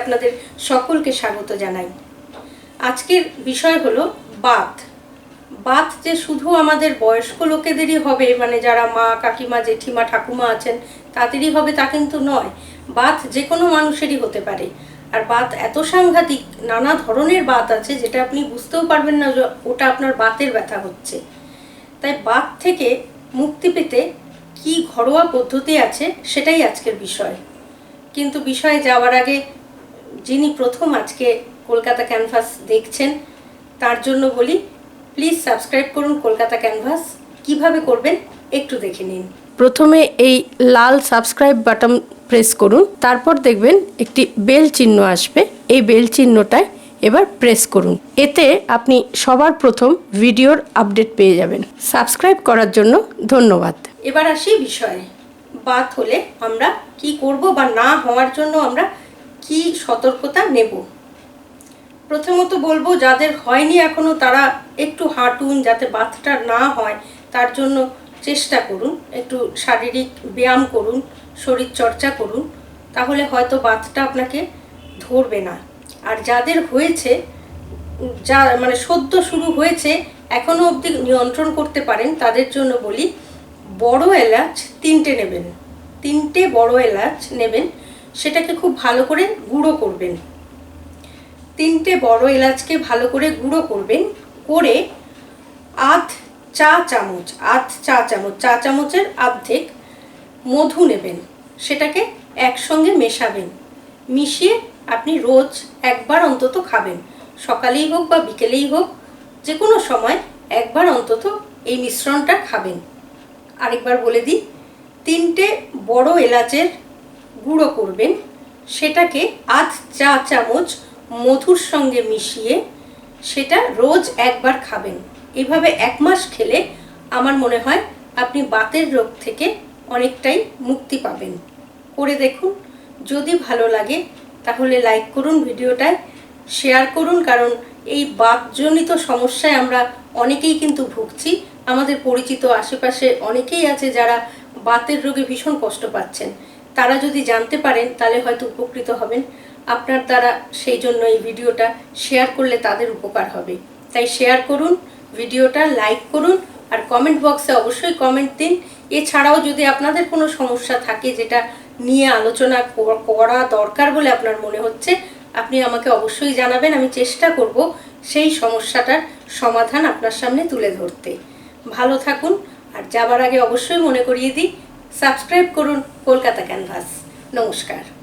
আপনাদের সকলকে স্বাগত জানাই। আজকের বিষয় হলো বাত বাত যে শুধু আমাদের বয়স্ক লোকেদেরই হবে মানে যারা মা, কাকিমা, জেঠিমা, ঠাকুমা আছেন, তাদেরই হবে তা কিন্তু নয়। বাত যে কোনো মানুষেরই হতে পারে। আর বাত এত সাংঘাতিক, নানা ধরনের বাত আছে, যেটা আপনি বুঝতেও পারবেন না ওটা আপনার বাতের ব্যথা হচ্ছে। তাই বাত থেকে মুক্তি পেতে কি ঘরোয়া পদ্ধতি আছে, সেটাই আজকের বিষয়। কিন্তু বিষয়ে যাওয়ার আগে যিনি প্রথম আজকে কলকাতা ক্যানভাস দেখছেন, তার জন্য বলি প্লিজ সাবস্ক্রাইব করুন কলকাতা ক্যানভাস। কীভাবে করবেন একটু দেখে নিন। প্রথমে এই লাল সাবস্ক্রাইব বাটন প্রেস করুন, তারপর দেখবেন একটি বেল চিহ্ন আসবে। এই বেল চিহ্নটায় এবার প্রেস করুন। এতে আপনি সবার প্রথম ভিডিওর আপডেট পেয়ে যাবেন। সাবস্ক্রাইব করার জন্য ধন্যবাদ। এবার আসি বিষয়ে। বাত হলে আমরা কি করব বা না হওয়ার জন্য আমরা কি সতর্কতা নেব? প্রথমত বলব, যাদের হয়নি এখনও তারা একটু হাঁটুন যাতে বাতটা না হয়, তার জন্য চেষ্টা করুন, একটু শারীরিক ব্যায়াম করুন, শরীর চর্চা করুন, তাহলে হয়তো বাতটা আপনাকে ধরবে না। আর যাদের হয়েছে, যা মানে সদ্য শুরু হয়েছে এখনও অবধি নিয়ন্ত্রণ করতে পারেন, তাদের জন্য বলি বড় এলাচ তিনটে নেবেন। তিনটে বড় এলাচ নেবেন, সেটাকে খুব ভালো করে গুঁড়ো করবেন। তিনটে বড় এলাচকে ভালো করে গুঁড়ো করবেন, করে আধ চা চামচ, আধ চা চামচ, চা চামচের আর্ধেক মধু নেবেন, সেটাকে একসঙ্গে মেশাবেন। মিশিয়ে আপনি রোজ একবার অন্তত খাবেন। সকালেই হোক বা বিকেলেই হোক যে কোনো সময় একবার অন্তত এই মিশ্রণটা খাবেন। আরেকবার বলে দিই, তিনটে বড় এলাচের গুঁড়ো করবেন, সেটাকে আধ চা চামচ মধুর সঙ্গে মিশিয়ে সেটা রোজ একবার খাবেন। এভাবে এক মাস খেলে আমার মনে হয় আপনি বাতের রোগ থেকে অনেকটাই মুক্তি পাবেন। করে দেখুন, যদি ভালো লাগে তাহলে লাইক করুন ভিডিওটায়, শেয়ার করুন, কারণ এই বাতজনিত সমস্যায় আমরা অনেকেই কিন্তু ভুগছি। আমাদের পরিচিত আশেপাশে অনেকেই আছে যারা বাতের রোগে ভীষণ কষ্ট পাচ্ছেন। তারা যদি জানতে পারেন, তাহলে হয়তো উপকৃত হবেন। আপনার দ্বারা সেই জন্য এই ভিডিওটা শেয়ার করলে তাদের উপকার হবে। তাই শেয়ার করুন, ভিডিওটা লাইক করুন আর কমেন্ট বক্সে অবশ্যই কমেন্ট দিন। এছাড়াও যদি আপনাদের কোনো সমস্যা থাকে যেটা নিয়ে আলোচনা করা দরকার বলে আপনার মনে হচ্ছে, আপনি আমাকে অবশ্যই জানাবেন। আমি চেষ্টা করব সেই সমস্যাটার সমাধান আপনার সামনে তুলে ধরতে। ভালো থাকুন আর যাবার আগে অবশ্যই মনে করিয়ে দিই সাবস্ক্রাইব করুন কলকাতা ক্যানভাস নমস্কার।